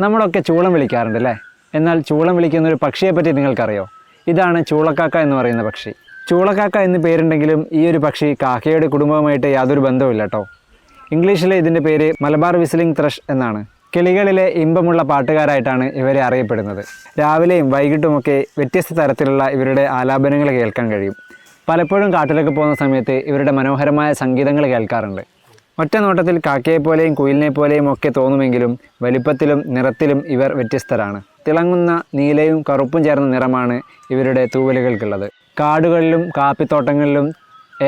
നമ്മളൊക്കെ ചൂളം വിളിക്കാറുണ്ട് അല്ലേ എന്നാൽ ചൂളം വിളിക്കുന്ന ഒരു പക്ഷിയെ പറ്റി നിങ്ങൾക്കറിയോ? ഇതാണ് ചൂളക്കാക്ക എന്ന് പറയുന്ന പക്ഷി. ചൂളക്കാക്ക എന്ന് പേരുണ്ടെങ്കിലും ഈ ഒരു പക്ഷി കാക്കയുടെ കുടുംബവുമായിട്ട് യാതൊരു ബന്ധവുമില്ല കേട്ടോ. ഇംഗ്ലീഷിലെ ഇതിന്റെ പേര് മലബാർ വിസിലിംഗ് ത്രഷ് എന്നാണ്. കിളികളിലെ ഇമ്പമുള്ള പാട്ടുകാരായിട്ടാണ് ഇവരെ അറിയപ്പെടുന്നത്. രാവിലെയും വൈകിട്ടുമൊക്കെ വ്യത്യസ്ത തരത്തിലുള്ള ഇവരുടെ ആലാപനങ്ങൾ കേൾക്കാൻ കഴിയും. പലപ്പോഴും കാട്ടിലൊക്കെ പോകുന്ന സമയത്ത് ഇവരുടെ മനോഹരമായ സംഗീതങ്ങൾ കേൾക്കാറുണ്ട്. ഒറ്റ നോട്ടത്തിൽ കാക്കയെപ്പോലെയും കുയിലിനെ പോലെയും ഒക്കെ തോന്നുമെങ്കിലും വലിപ്പത്തിലും നിറത്തിലും ഇവർ വ്യത്യസ്തരാണ്. തിളങ്ങുന്ന നീലയും കറുപ്പും ചേർന്ന നിറമാണ് ഇവരുടെ തൂവലുകൾക്കുള്ളത്. കാടുകളിലും കാപ്പിത്തോട്ടങ്ങളിലും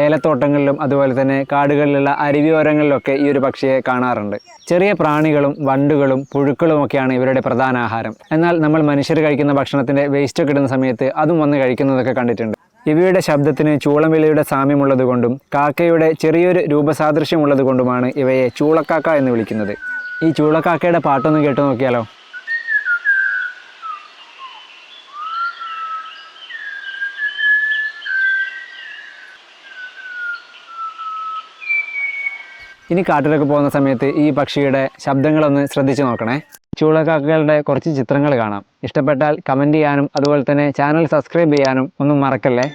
ഏലത്തോട്ടങ്ങളിലും അതുപോലെ തന്നെ കാടുകളിലുള്ള അരുവിയോരങ്ങളിലൊക്കെ ഈ ഒരു പക്ഷിയെ കാണാറുണ്ട്. ചെറിയ പ്രാണികളും വണ്ടുകളും പുഴുക്കളും ഒക്കെയാണ് ഇവരുടെ പ്രധാന ആഹാരം. എന്നാൽ നമ്മൾ മനുഷ്യർ കഴിക്കുന്ന ഭക്ഷണത്തിന്റെ വേസ്റ്റൊക്കെ ഇടുന്ന സമയത്ത് അതും വന്ന് കഴിക്കുന്നതൊക്കെ കണ്ടിട്ടുണ്ട്. ഇവയുടെ ശബ്ദത്തിന് ചൂളംവിളിയുടെ സാമ്യമുള്ളതുകൊണ്ടും കാക്കയുടെ ചെറിയൊരു രൂപസാദൃശ്യമുള്ളതുകൊണ്ടുമാണ് ഇവയെ ചൂളക്കാക്ക എന്ന് വിളിക്കുന്നത്. ഈ ചൂളക്കാക്കയുടെ പാട്ടൊന്ന് കേട്ടു നോക്കിയാലോ? ഇനി കാട്ടിലൊക്കെ പോകുന്ന സമയത്ത് ഈ പക്ഷിയുടെ ശബ്ദങ്ങളൊന്ന് ശ്രദ്ധിച്ചു നോക്കണേ. ചൂളക്കാക്കകളുടെ കുറച്ച് ചിത്രങ്ങൾ കാണാം. ഇഷ്ടപ്പെട്ടാൽ കമന്റ് ചെയ്യാനും അതുപോലെ തന്നെ ചാനൽ സബ്സ്ക്രൈബ് ചെയ്യാനും ഒന്നും മറക്കല്ലേ?